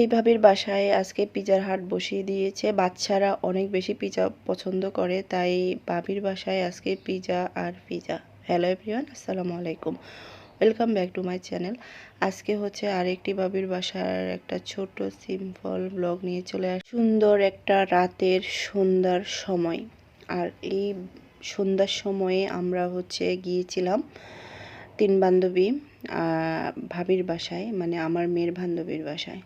এই ভাবির বাসায় আজকে পিজার হাট বসিয়ে দিয়েছে। বাচ্চারা অনেক বেশি পিজা পছন্দ করে, তাই ভাবির বাসায় আজকে পিজা আর পিজা। হ্যালো এভরিওয়ান আসসালামু আলাইকুম। Welcome back to my channel আজকে হচ্ছে আরেকটি বাবির বাসার একটা ছোট সিম্পল ব্লগ নিয়ে চলে আস সুন্দর একটা রাতের সন্ধ্যার সময়। আর এই সন্ধ্যার সময়ে আমরা হচ্ছে গিয়েছিলাম তিন বান্ধবী ভাবির বাসায় মানে আমার মেয়ের বান্ধবীর বাসায়।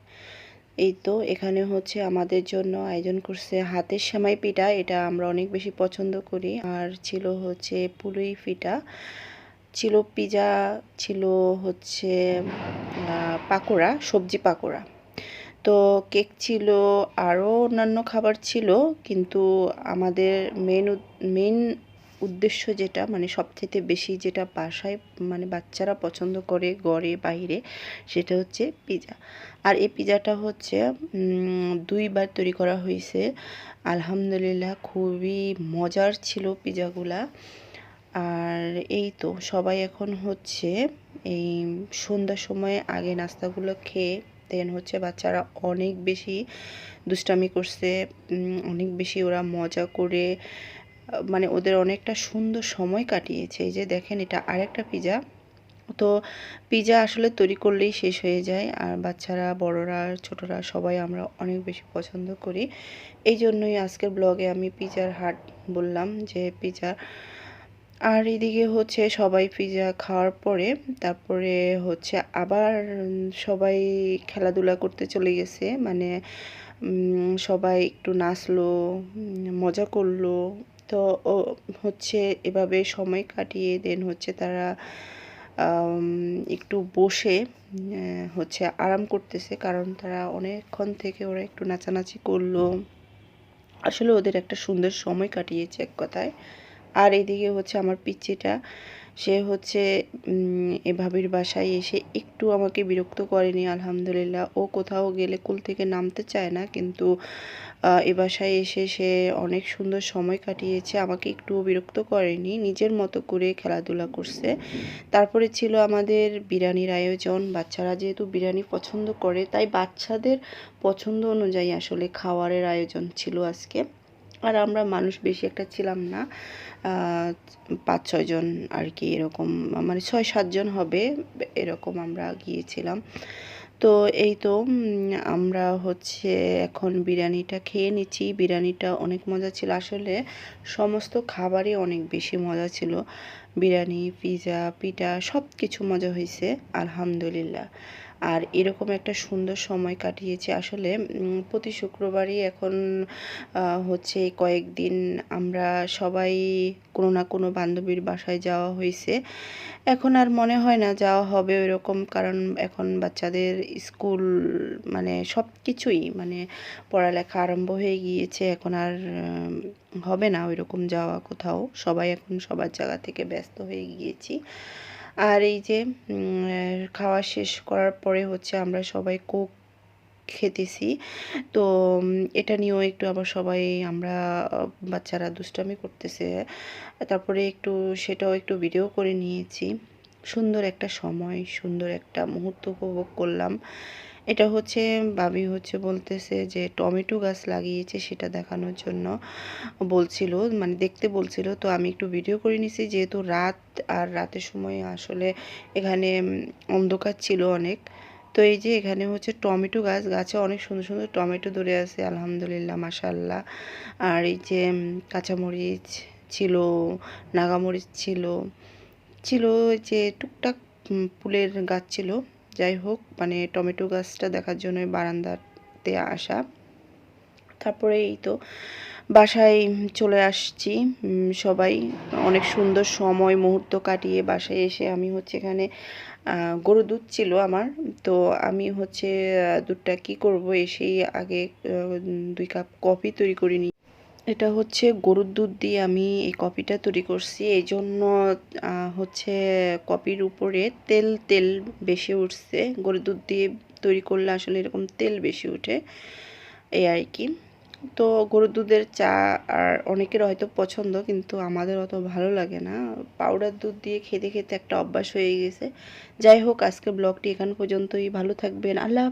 এই তো এখানে হচ্ছে আমাদের জন্য আয়োজন করছে হাতের সেমাই পিঠা, এটা আমরা অনেক বেশি পছন্দ করি। আর ছিল হচ্ছে পুলুই পিঠা ছিল পিজা, ছিল হচ্ছে পাকোড়া, সবজি পাকোড়া। তো কেক ছিল, আরও অন্যান্য খাবার ছিল, কিন্তু আমাদের মেন মেন উদ্দেশ্য যেটা মানে সবথেকে বেশি যেটা বাসায় মানে বাচ্চারা পছন্দ করে গড়ে বাইরে, সেটা হচ্ছে পিজা। আর এই পিজাটা হচ্ছে দুইবার তৈরি করা হয়েছে। আলহামদুলিল্লাহ খুবই মজার ছিল পিজাগুলা। আর এই তো, সবাই এখন হচ্ছে এই সন্ধ্যার সময় আগে নাস্তাগুলো খেয়ে, দেন হচ্ছে বাচ্চারা অনেক বেশি দুষ্টামি করছে অনেক বেশি ওরা মজা করে মানে ওদের অনেকটা সুন্দর সময় কাটিয়েছে। এই যে দেখেন এটা আরেকটা পিজা। তো পিজা আসলে তৈরি করলেই শেষ হয়ে যায়। আর বাচ্চারা, বড়রা, ছোটরা সবাই আমরা অনেক বেশি পছন্দ করি। এই জন্যই আজকের ব্লগে আমি পিজার হাট বললাম যে পিজা আর এদিকে হচ্ছে সবাই পিজা খাওয়ার পরে তারপরে হচ্ছে আবার সবাই খেলাধুলা করতে চলে গেছে। মানে সবাই একটু নাচলো, মজা করল তো হচ্ছে এভাবে সময় কাটিয়ে দেন হচ্ছে তারা একটু বসে হচ্ছে আরাম করতেছে। কারণ তারা অনেকক্ষণ থেকে ওরা একটু নাচানাচি করল। আসলে ওদের একটা সুন্দর সময় কাটিয়েছে এক কথায়। আর এদিকে হচ্ছে আমার পিচ্চিটা সে হচ্ছে উম, এ ভাবির বাসায় এসে একটু আমাকে বিরক্ত করেনি আলহামদুলিল্লাহ। ও কোথাও গেলে কুল থেকে নামতে চায় না কিন্তু এ বাসায় এসে সে অনেক সুন্দর সময় কাটিয়েছে আমাকে একটু বিরক্ত করেনি নিজের মতো করে খেলাধুলা করছে। তারপরে ছিল আমাদের বিরিয়ানির আয়োজন বাচ্চারা যেহেতু বিরিয়ানি পছন্দ করে তাই বাচ্চাদের পছন্দ অনুযায়ী আসলে খাওয়ারের আয়োজন ছিল আজকে। আর আমরা মানুষ বেশি একটা ছিলাম না। পাঁচ ছয়জন আর কি এরকম মানে ছয় সাতজন হবে এরকম আমরা গিয়েছিলাম। তো এই তো আমরা হচ্ছে এখন বিরিয়ানিটা খেয়ে নিচ্ছি। বিরিয়ানিটা অনেক মজা ছিল। আসলে সমস্ত খাবারই অনেক বেশি মজা ছিল। বিরিয়ানি, পিজা, পিঠা সব কিছু মজা হয়েছে আলহামদুলিল্লাহ। আর এরকম একটা সুন্দর সময় কাটিয়েছি। আসলে প্রতি শুক্রবারই এখন হচ্ছে কয়েকদিন আমরা সবাই কোনো না কোনো বান্ধবীর বাসায় যাওয়া হয়েছে এখন আর মনে হয় না যাওয়া হবে ওইরকম, কারণ এখন বাচ্চাদের স্কুল মানে সব কিছুই মানে পড়ালেখা আরম্ভ হয়ে গিয়েছে। এখন আর হবে না ওইরকম যাওয়া কোথাও। সবাই এখন সবার জায়গা থেকে ব্যস্ত হয়ে গিয়েছি। আর এই যে খাওয়া শেষ করার পরে হচ্ছে আমরা সবাই কোক খেতেছি। তো এটা নিয়েও একটু আবার সবাই আমরা বাচ্চারা দুষ্টামি করতেছে। তারপরে একটু সেটাও একটু ভিডিও করে নিয়েছি। সুন্দর একটা সময়, সুন্দর একটা মুহূর্ত উপভোগ করলাম। এটা হচ্ছে, বাবি হচ্ছে বলতেছে যে টমেটো গাছ লাগিয়েছে সেটা দেখানোর জন্য বলছিল মানে দেখতে বলছিল। তো আমি একটু ভিডিও করে নিছি, যেহেতু রাত আর রাতের সময় আসলে এখানে অন্ধকার ছিল অনেক। তো এই যে এখানে হচ্ছে টমেটো গাছ, গাছে অনেক সুন্দর সুন্দর টমেটো ধরে আছে, আলহামদুলিল্লাহ মাশাল্লাহ আর এই যে কাঁচামরিচ ছিল, নাগামরিচ ছিল ছিল যে টুকটাক ফুলের গাছ ছিল। যাই হোক মানে টমেটো গাছটা দেখার জন্য বারান্দাতে আসা। তারপরে এই তো বাসায় চলে আসছি সবাই। অনেক সুন্দর সময়, মুহূর্ত কাটিয়ে বাসায় এসে আমি হচ্ছে এখানে গরু দুধ ছিল আমার। তো আমি হচ্ছে দুধটা কি করব, এসেই আগে দুই কাপ কফি তৈরি করে নিই এটা হচ্ছে গরুর দুধ দিয়ে আমি এই কপিটা তৈরি করছি। এই জন্য হচ্ছে কপির উপরে তেল তেল বেশি উঠছে। গরুর দুধ দিয়ে তৈরি করলে আসলে এরকম তেল বেশি উঠে। এই আর কি। তো গরুর দুধের চা আর অনেকের হয়তো পছন্দ, কিন্তু আমাদের অত ভালো লাগে না। পাউডার দুধ দিয়ে খেতে খেতে একটা অভ্যাস হয়ে গেছে। যাই হোক আজকে ব্লগটি এখান পর্যন্তই। ভালো থাকবেন। আল্লাহ।